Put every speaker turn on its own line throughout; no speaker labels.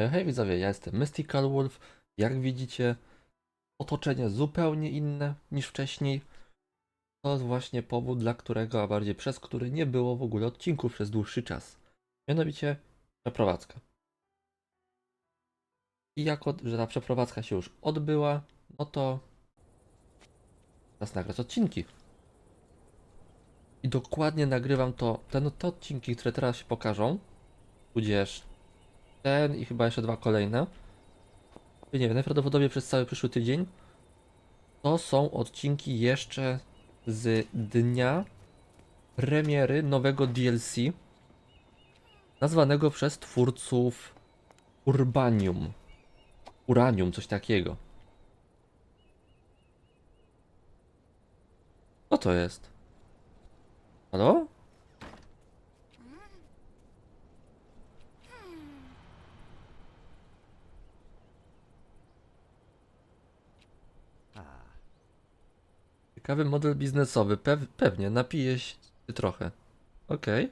E, Hej widzowie, ja jestem Mystical Wolf. Jak widzicie, otoczenie zupełnie inne niż wcześniej. To jest właśnie powód, dla którego, a bardziej przez który nie było w ogóle odcinków przez dłuższy czas. Mianowicie przeprowadzka. I jako, że ta przeprowadzka się już odbyła, no to czas nagrać odcinki. I dokładnie nagrywam to, te, te odcinki, które teraz się pokażą, tudzież ten i chyba jeszcze dwa kolejne. Nie wiem, najprawdopodobniej przez cały przyszły tydzień. To są odcinki jeszcze z dnia premiery nowego DLC nazwanego przez twórców Urbanium. Uranium, coś takiego. Co to jest? Halo? Ciekawy model biznesowy. Pew pewnie, napiję się trochę. Okej.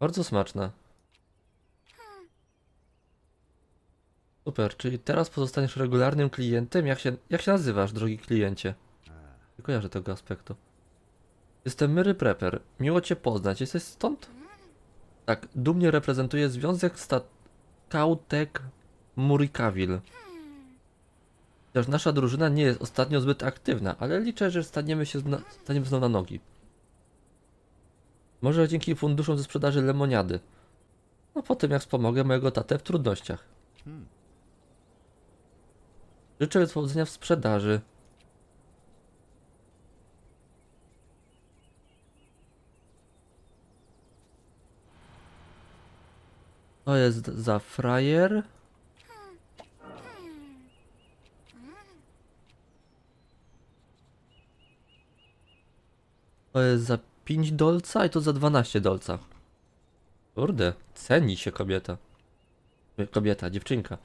Bardzo smaczne. Super, czyli teraz pozostaniesz regularnym klientem. Jak się, jak się nazywasz, drogi kliencie? Nie kojarzę tego aspektu. Jestem Mary Prepper. Miło cię poznać. Jesteś stąd? Tak, dumnie reprezentuję Związek Skautek Murikaville. Chociaż nasza drużyna nie jest ostatnio zbyt aktywna, ale liczę, że staniemy się zna- staniemy znowu na nogi. Może dzięki funduszom ze sprzedaży lemoniady. No po tym jak wspomogę mojego tatę w trudnościach. Życzę powodzenia w sprzedaży. To jest za frajer. To jest za 5 dolca i to za 12 dolca. Kurde, ceni się kobieta. E, Kobieta, dziewczynka.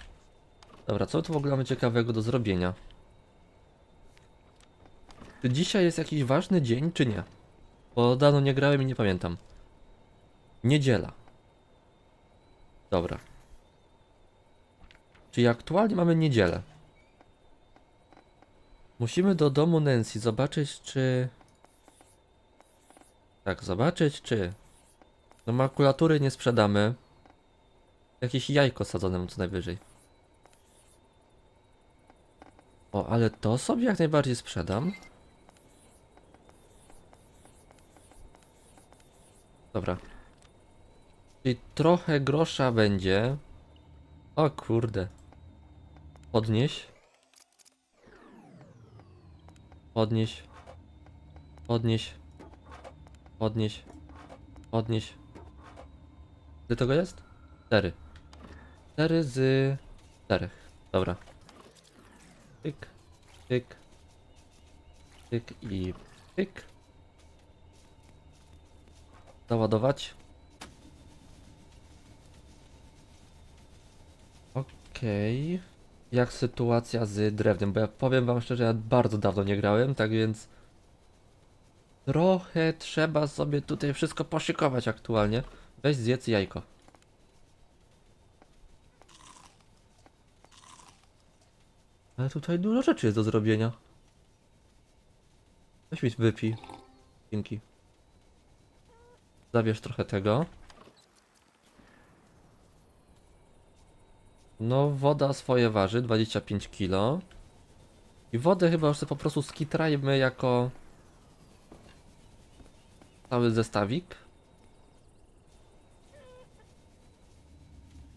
Dobra, co tu w ogóle mamy ciekawego do zrobienia? Czy dzisiaj jest jakiś ważny dzień, czy nie? Bo dawno nie grałem i nie pamiętam. Niedziela. Dobra. Czyli aktualnie mamy niedzielę. Musimy do domu Nancy zobaczyć, czy... Tak, zobaczyć, czy... No makulatury nie sprzedamy. Jakieś jajko sadzone mam co najwyżej. O, ale to sobie jak najbardziej sprzedam. Dobra. Czyli trochę grosza będzie. O kurde. Podnieś. Podnieś. Podnieś. Podnieś. Podnieś. Ile tego jest? Cztery. Cztery z czterech. Dobra. Pyk, pyk, pyk i pyk. Załadować. Okej. Jak sytuacja z drewnem? Bo ja powiem wam szczerze, ja bardzo dawno nie grałem, tak więc trochę trzeba sobie tutaj wszystko poszykować aktualnie. Weź zjedz jajko. Ale tutaj dużo rzeczy jest do zrobienia. Weź mi wypij. Dzięki. Zabierz trochę tego. No, woda swoje waży, 25 kg. I wodę chyba już sobie po prostu skitrajmy jako cały zestawik.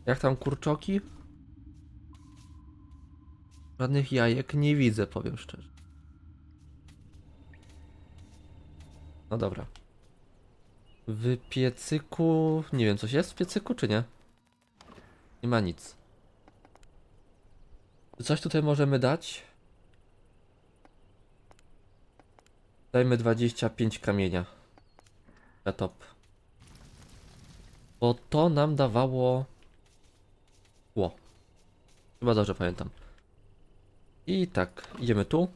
Jak tam kurczoki? Żadnych jajek nie widzę, powiem szczerze. No dobra. W piecyku... Nie wiem, coś jest w piecyku, czy nie? Nie ma nic. Coś tutaj możemy dać? Dajmy 25 kamienia. Top. Bo to nam dawało... Ło. Chyba dobrze pamiętam. I tak, idziemy tu.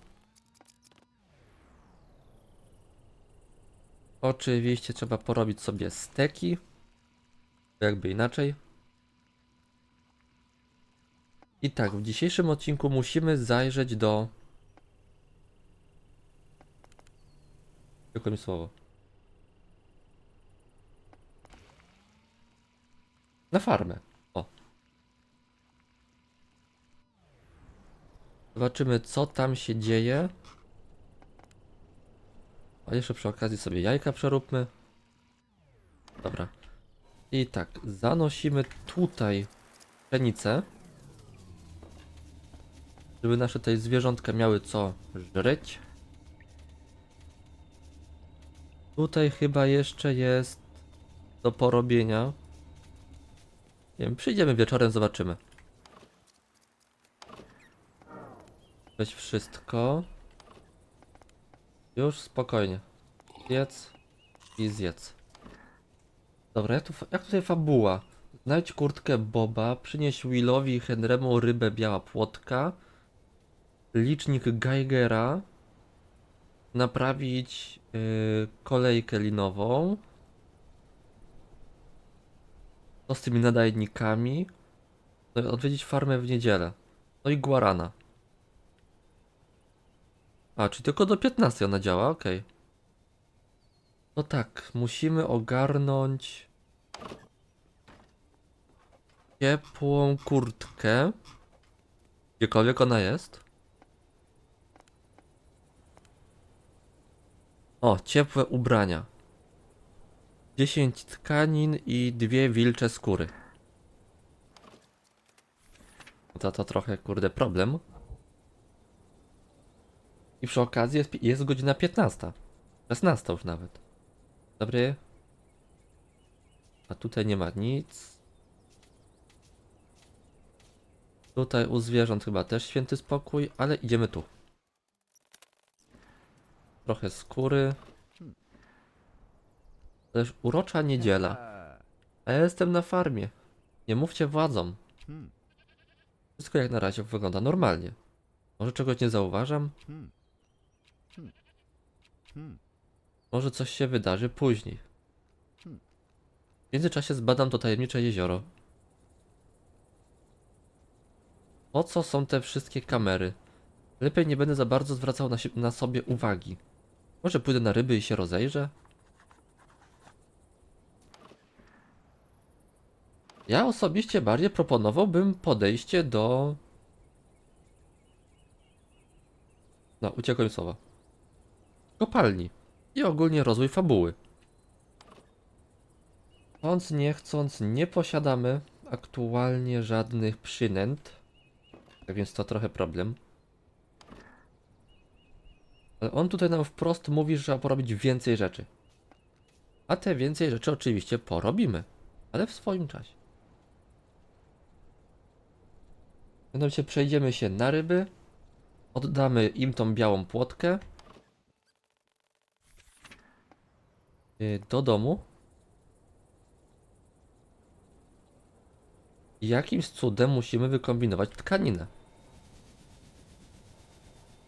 Oczywiście trzeba porobić sobie steki. Jakby inaczej. I tak, w dzisiejszym odcinku musimy zajrzeć do. Tylko mi słowo. Na farmę. O. Zobaczymy, co tam się dzieje. A jeszcze przy okazji sobie jajka przeróbmy. Dobra. I tak, zanosimy tutaj pszenicę. Żeby nasze tutaj zwierzątka miały co żreć. Tutaj chyba jeszcze jest do porobienia. Nie wiem, przyjdziemy wieczorem, zobaczymy. Weź wszystko. Już spokojnie. Zjedz i zjedz. Dobra, jak, tu, jak tutaj fabuła? Znajdź kurtkę Boba, przynieś Willowi i Henrymu rybę biała płotka, licznik Geigera, naprawić yy, kolejkę linową, co z tymi nadajnikami, no odwiedzić farmę w niedzielę, no i Guarana. A, czyli tylko do 15 ona działa, okej. No tak, musimy ogarnąć ciepłą kurtkę. Gdziekolwiek ona jest. O, ciepłe ubrania. 10 tkanin i dwie wilcze skóry. To to trochę, kurde, problem. I przy okazji jest, jest godzina 15. 16 już nawet. Dobry. A tutaj nie ma nic. Tutaj u zwierząt chyba też święty spokój, ale idziemy tu. Trochę skóry. Też urocza niedziela. A ja jestem na farmie. Nie mówcie władzom. Wszystko jak na razie wygląda normalnie. Może czegoś nie zauważam? Może coś się wydarzy później. W międzyczasie zbadam to tajemnicze jezioro. Po co są te wszystkie kamery? Lepiej nie będę za bardzo zwracał na, na sobie uwagi. Może pójdę na ryby i się rozejrzę? Ja osobiście bardziej proponowałbym podejście do... No, uciekło mi słowa. Kopalni i ogólnie rozwój fabuły. Chcąc nie chcąc, nie posiadamy aktualnie żadnych przynęt, tak więc to trochę problem. Ale on tutaj nam wprost mówi, że trzeba porobić więcej rzeczy. A te więcej rzeczy oczywiście porobimy, ale w swoim czasie. Mianowicie przejdziemy się na ryby, oddamy im tą białą płotkę, y, do domu. Jakimś cudem musimy wykombinować tkaninę.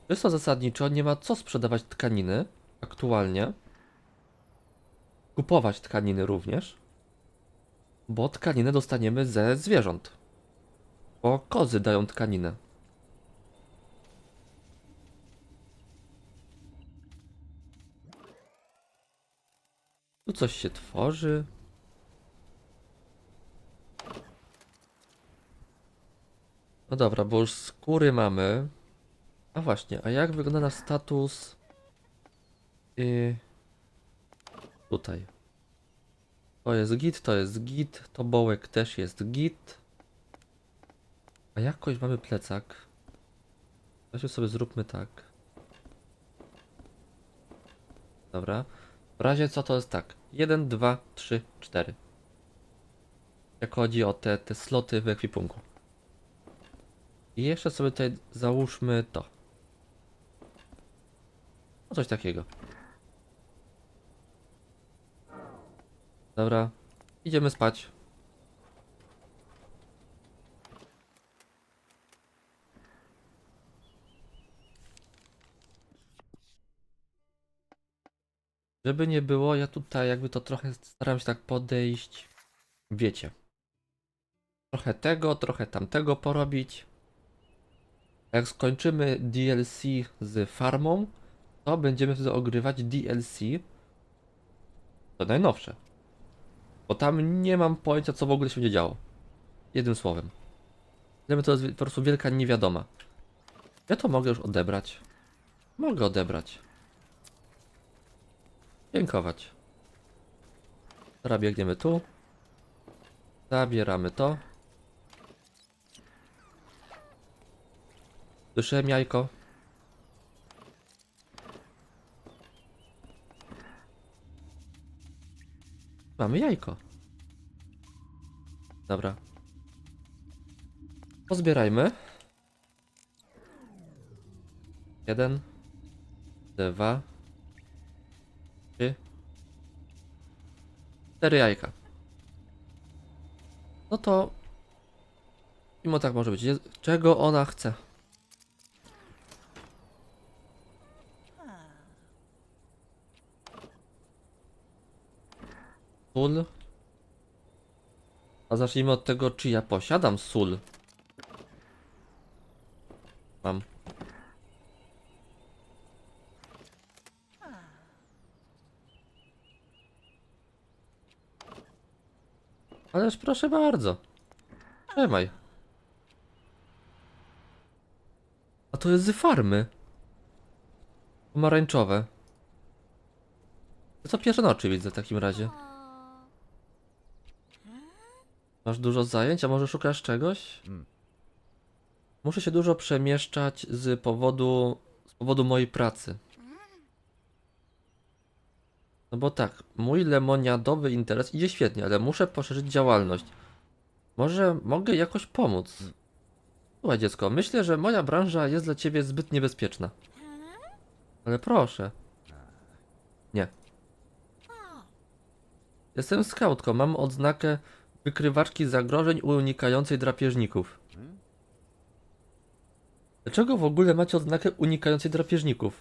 Jest to zasadniczo, nie ma co sprzedawać tkaniny aktualnie. Kupować tkaniny również. Bo tkaninę dostaniemy ze zwierząt. Bo kozy dają tkaninę. Tu coś się tworzy. No dobra, bo już skóry mamy. A właśnie, a jak wygląda nasz status? Yy... Tutaj. To jest git, to jest git, to bołek też jest git. Jakoś mamy plecak. Weźmy sobie zróbmy tak. Dobra. W razie co to jest tak. 1, 2, 3, 4. Jak chodzi o te, te sloty w ekwipunku. I jeszcze sobie tutaj załóżmy to. No coś takiego. Dobra. Idziemy spać. Żeby nie było, ja tutaj jakby to trochę staram się tak podejść. Wiecie. Trochę tego, trochę tamtego porobić. Jak skończymy DLC z farmą, to będziemy wtedy ogrywać DLC to najnowsze. Bo tam nie mam pojęcia, co w ogóle się będzie działo. Jednym słowem. Mnie to jest po prostu wielka niewiadoma. Ja to mogę już odebrać. Mogę odebrać. Dziękować. Teraz biegniemy tu. Zabieramy to. Słyszałem jajko. Mamy jajko. Dobra. Pozbierajmy. Jeden. Dwa. 4 jajka. No to... Mimo tak może być. Czego ona chce? Sól. A zacznijmy od tego, czy ja posiadam sól. Mam. Ależ proszę bardzo. Trzymaj. A to jest z farmy. Pomarańczowe. To co pierwsze na oczy widzę w takim razie. Masz dużo zajęć, a może szukasz czegoś?
Mm.
Muszę się dużo przemieszczać z powodu, z powodu mojej pracy. No bo tak, mój lemoniadowy interes idzie świetnie, ale muszę poszerzyć działalność. Może mogę jakoś pomóc? Słuchaj dziecko, myślę, że moja branża jest dla ciebie zbyt niebezpieczna. Ale proszę. Nie. Jestem skautką, mam odznakę wykrywaczki zagrożeń unikającej drapieżników. Dlaczego w ogóle macie odznakę unikającej drapieżników?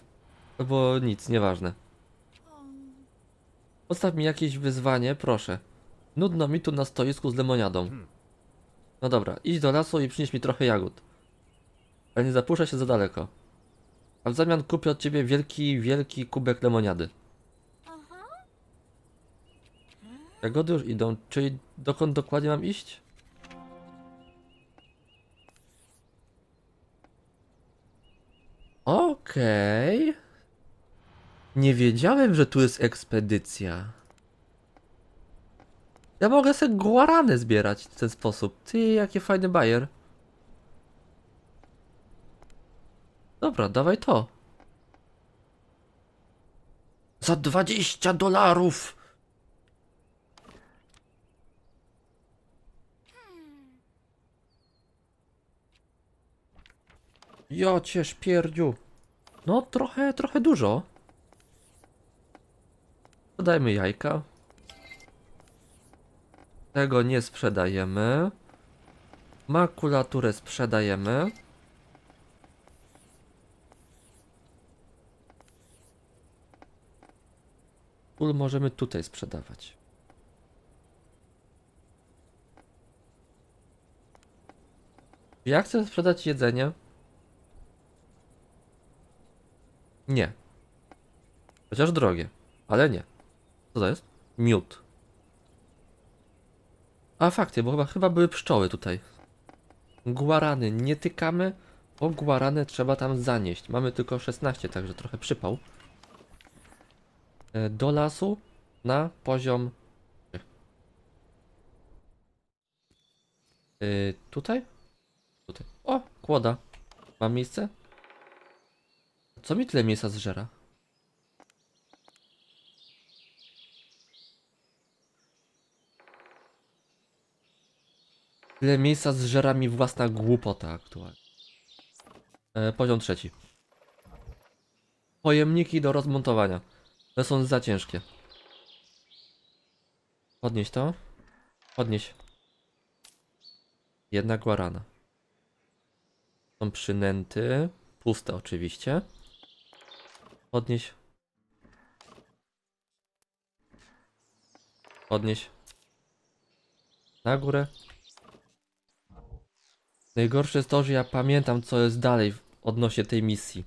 No bo nic, nieważne. Postaw mi jakieś wyzwanie, proszę. Nudno mi tu na stoisku z lemoniadą. No dobra, idź do lasu i przynieś mi trochę jagód. Ale nie zapuszczaj się za daleko. A w zamian kupię od ciebie wielki, wielki kubek lemoniady. Jagody już idą. Czyli dokąd dokładnie mam iść? Okej. Nie wiedziałem, że tu jest ekspedycja. Ja mogę sobie guarany zbierać w ten sposób. Ty, jaki fajny bajer. Dobra, dawaj to. Za 20 dolarów! Ja cię szpierdziu. No trochę, trochę dużo. Dodajmy jajka. Tego nie sprzedajemy. Makulaturę sprzedajemy. Ul możemy tutaj sprzedawać. Ja chcę sprzedać jedzenie. Nie. Chociaż drogie, ale nie. Co to jest? Miód. A fakty, bo chyba, chyba były pszczoły tutaj. Guarany nie tykamy, bo guarany trzeba tam zanieść. Mamy tylko 16, także trochę przypał. E, Do lasu na poziom. E, Tutaj? Tutaj. O, kłoda. Mam miejsce? Co mi tyle mięsa zżera? Tyle miejsca zżera mi własna głupota aktualnie. E, poziom trzeci. Pojemniki do rozmontowania. Te są za ciężkie. Podnieś to. Podnieś. Jedna guarana. Są przynęty. Puste oczywiście. Podnieś. Podnieś. Na górę. Najgorsze jest to, że ja pamiętam co jest dalej odnośnie tej misji.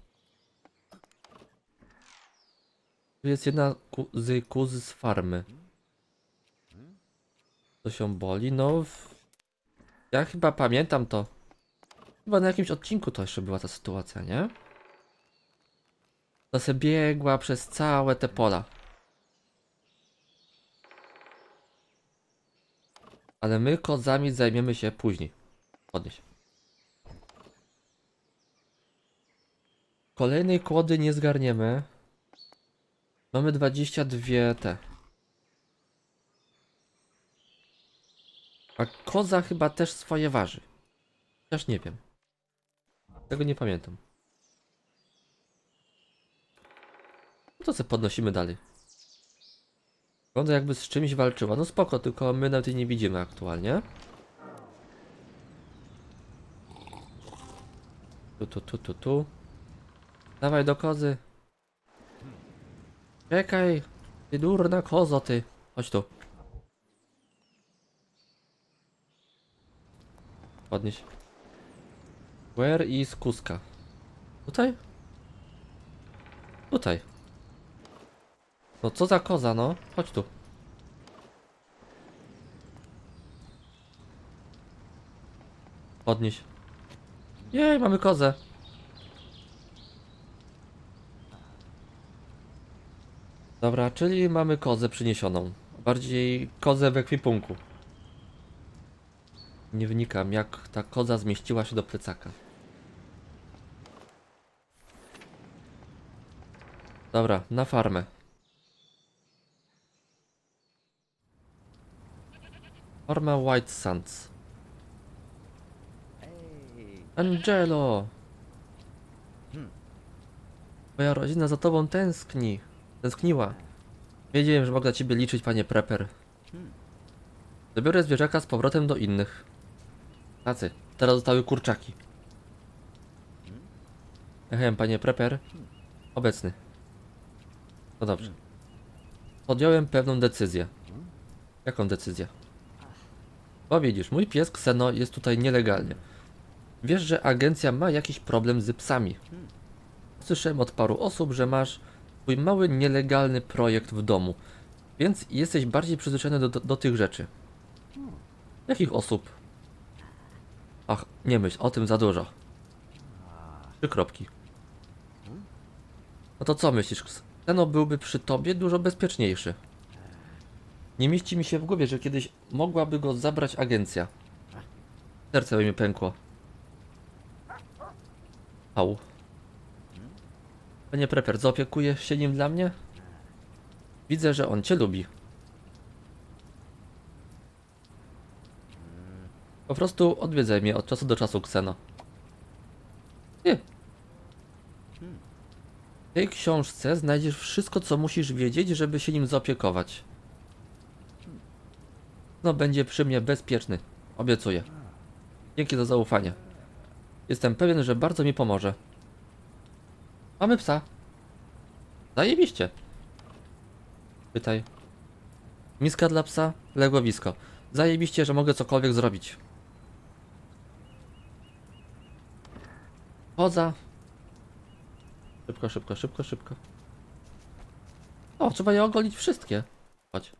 Tu jest jedna ku z kuz z farmy. Co się boli? No... W... Ja chyba pamiętam to. Chyba na jakimś odcinku to jeszcze była ta sytuacja, nie? To se biegła przez całe te pola. Ale my kozami zajmiemy się później. Podnieś. Kolejnej kłody nie zgarniemy. Mamy 22 te. A koza chyba też swoje waży. Chociaż nie wiem. Tego nie pamiętam. No to co podnosimy dalej. Wygląda jakby z czymś walczyła. No spoko, tylko my nawet jej nie widzimy aktualnie. Tu, tu, tu, tu, tu. Dawaj do kozy. Czekaj. Ty durna kozo, ty. Chodź tu. Podnieś. Where is kuska? Tutaj? Tutaj. No co za koza, no? Chodź tu. Podnieś. Jej, mamy kozę. Dobra, czyli mamy kozę przyniesioną. Bardziej kozę w ekwipunku. Nie wynikam, jak ta koza zmieściła się do plecaka. Dobra, na farmę. Farma White Sands. Angelo! Moja rodzina za tobą tęskni. Tęskniła. Wiedziałem, że mogę na ciebie liczyć, panie Prepper. Zabiorę zwierzaka z powrotem do innych. Tacy. Teraz zostały kurczaki. Ehem, panie Prepper. Obecny. No dobrze. Podjąłem pewną decyzję. Jaką decyzję? Bo widzisz, mój pies Kseno jest tutaj nielegalnie. Wiesz, że agencja ma jakiś problem z psami. Słyszałem od paru osób, że masz swój mały nielegalny projekt w domu, więc jesteś bardziej przyzwyczajony do, do, do tych rzeczy. Jakich osób? Ach, nie myśl o tym za dużo. Trzy kropki. No to co myślisz? Kseno byłby przy tobie dużo bezpieczniejszy. Nie mieści mi się w głowie, że kiedyś mogłaby go zabrać agencja. Serce by mi pękło. Au. Panie Prepper, zaopiekujesz się nim dla mnie? Widzę, że on cię lubi. Po prostu odwiedzaj mnie od czasu do czasu, Kseno. Nie. W tej książce znajdziesz wszystko, co musisz wiedzieć, żeby się nim zaopiekować. No, będzie przy mnie bezpieczny. Obiecuję. Dzięki za zaufanie. Jestem pewien, że bardzo mi pomoże. Mamy psa. Zajebiście. Pytaj. Miska dla psa, legowisko. Zajebiście, że mogę cokolwiek zrobić. Chodza. Szybko, szybko, szybko, szybko. O, trzeba je ogolić wszystkie. Chodź.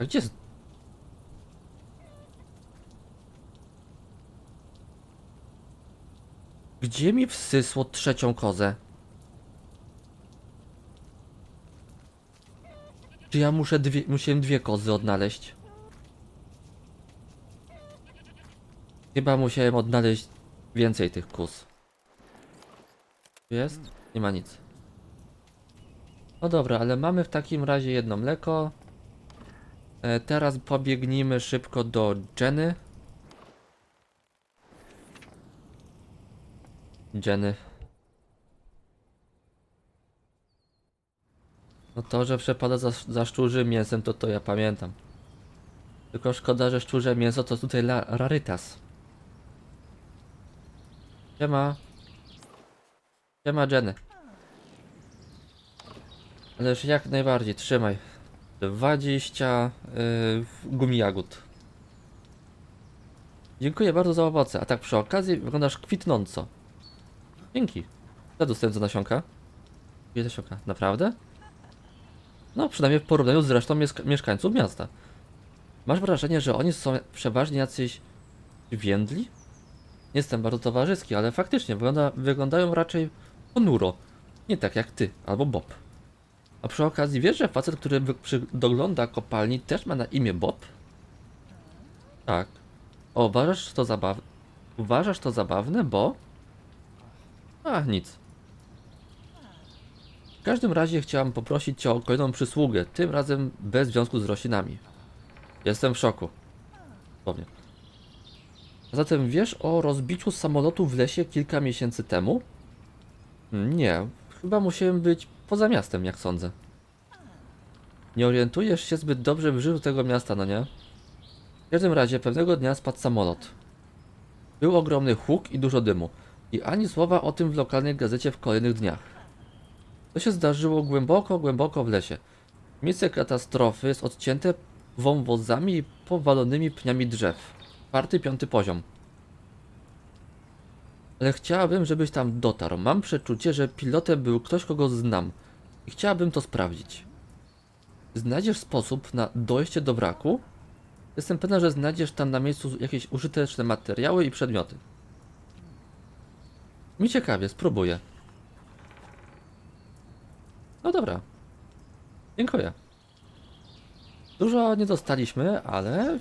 A gdzie jest? Gdzie mi wsysło trzecią kozę? Czy ja muszę dwie, musiałem dwie kozy odnaleźć? Chyba musiałem odnaleźć więcej tych. Tu Jest? Nie ma nic. No dobra, ale mamy w takim razie jedno mleko. E, teraz pobiegnijmy szybko do Jenny. Jenny. No to, że przepada za, za szczurzym mięsem, to to ja pamiętam. Tylko szkoda, że szczurze mięso to tutaj la, rarytas. Siema. Siema Jenny. Ależ jak najbardziej, trzymaj. 20 yy, gumi jagód. Dziękuję bardzo za owoce, a tak przy okazji wyglądasz kwitnąco. Dzięki. Co dostałem za nasionka? Ile nasionka? Naprawdę? No, przynajmniej w porównaniu z resztą mieszka- mieszkańców miasta. Masz wrażenie, że oni są przeważnie jacyś więdli? Nie jestem bardzo towarzyski, ale faktycznie wygląda, wyglądają raczej ponuro. Nie tak jak ty albo Bob. A przy okazji wiesz, że facet, który dogląda kopalni też ma na imię Bob? Tak. O, uważasz to zabawne? Uważasz to zabawne, bo... A, nic. W każdym razie chciałam poprosić Cię o kolejną przysługę, tym razem bez związku z roślinami. Jestem w szoku. Powiem. Zatem wiesz o rozbiciu samolotu w lesie kilka miesięcy temu? Nie, chyba musiałem być poza miastem, jak sądzę. Nie orientujesz się zbyt dobrze w życiu tego miasta, no nie? W każdym razie pewnego dnia spadł samolot. Był ogromny huk i dużo dymu. I ani słowa o tym w lokalnej gazecie w kolejnych dniach. To się zdarzyło głęboko, głęboko w lesie. Miejsce katastrofy jest odcięte wąwozami i powalonymi pniami drzew. Czwarty, piąty poziom. Ale chciałabym, żebyś tam dotarł. Mam przeczucie, że pilotem był ktoś, kogo znam. I chciałabym to sprawdzić. Znajdziesz sposób na dojście do wraku? Jestem pewna, że znajdziesz tam na miejscu jakieś użyteczne materiały i przedmioty. Mi ciekawie, spróbuję. No dobra. Dziękuję. Dużo nie dostaliśmy, ale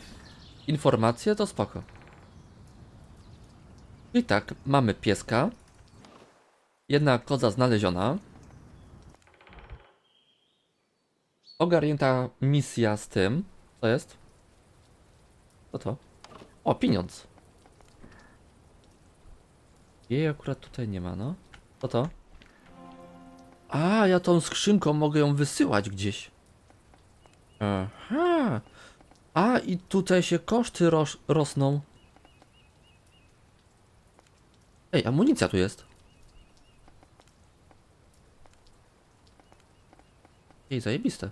informacje to spoko. I tak, mamy pieska. Jedna koza znaleziona. Ogarnięta misja z tym. Co jest? Co to? O, pieniądz. Jej akurat tutaj nie ma, no. Co to? A, ja tą skrzynką mogę ją wysyłać gdzieś. Aha. A, i tutaj się koszty rosną. Ej, amunicja tu jest. Ej, zajebiste.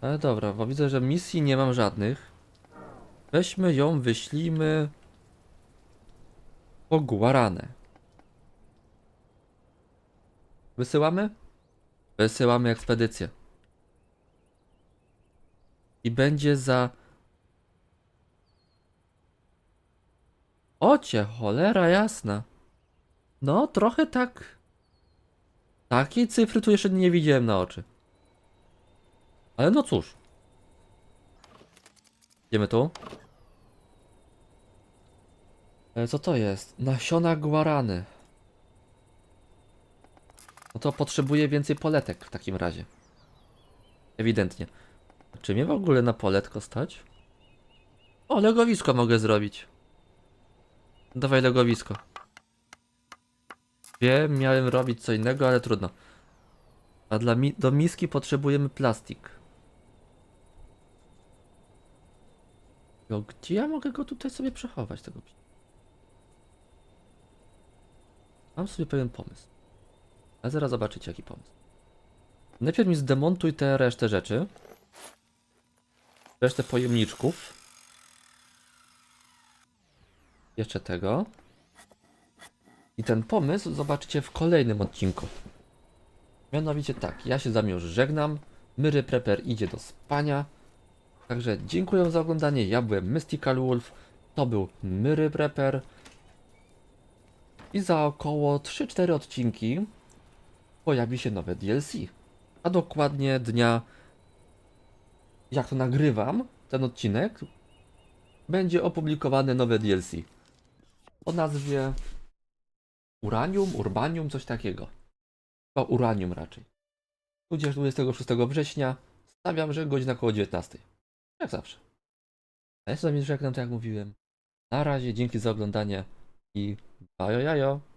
Ale dobra, bo widzę, że misji nie mam żadnych. Weźmy ją, wyślijmy po. Wysyłamy? Wysyłamy ekspedycję. I będzie za... Ocie, cholera jasna. No, trochę tak... Takiej cyfry tu jeszcze nie widziałem na oczy. Ale no cóż. Idziemy tu. E, co to jest? Nasiona guarany. No to potrzebuję więcej poletek w takim razie. Ewidentnie. Czy mnie w ogóle na poletko stać? O, legowisko mogę zrobić. Dawaj legowisko. Wiem, miałem robić co innego, ale trudno. A dla mi do miski potrzebujemy plastik. No, gdzie ja mogę go tutaj sobie przechować, tego Mam sobie pewien pomysł. A zaraz zobaczycie, jaki pomysł. Najpierw mi zdemontuj te resztę rzeczy. Resztę pojemniczków. Jeszcze tego. I ten pomysł zobaczycie w kolejnym odcinku. Mianowicie tak, ja się z wami już żegnam. Myry Prepper idzie do spania. Także dziękuję za oglądanie. Ja byłem Mystical Wolf. To był Myry Prepper. I za około 3-4 odcinki pojawi się nowe DLC. A dokładnie dnia, jak to nagrywam, ten odcinek, będzie opublikowane nowe DLC. O nazwie Uranium, Urbanium, coś takiego. Chyba Uranium raczej. Tudzież 26 września stawiam, że godzina około 19. Jak zawsze. A ja sobie żegnam, tak jak mówiłem. Na razie, dzięki za oglądanie i bajo jajo.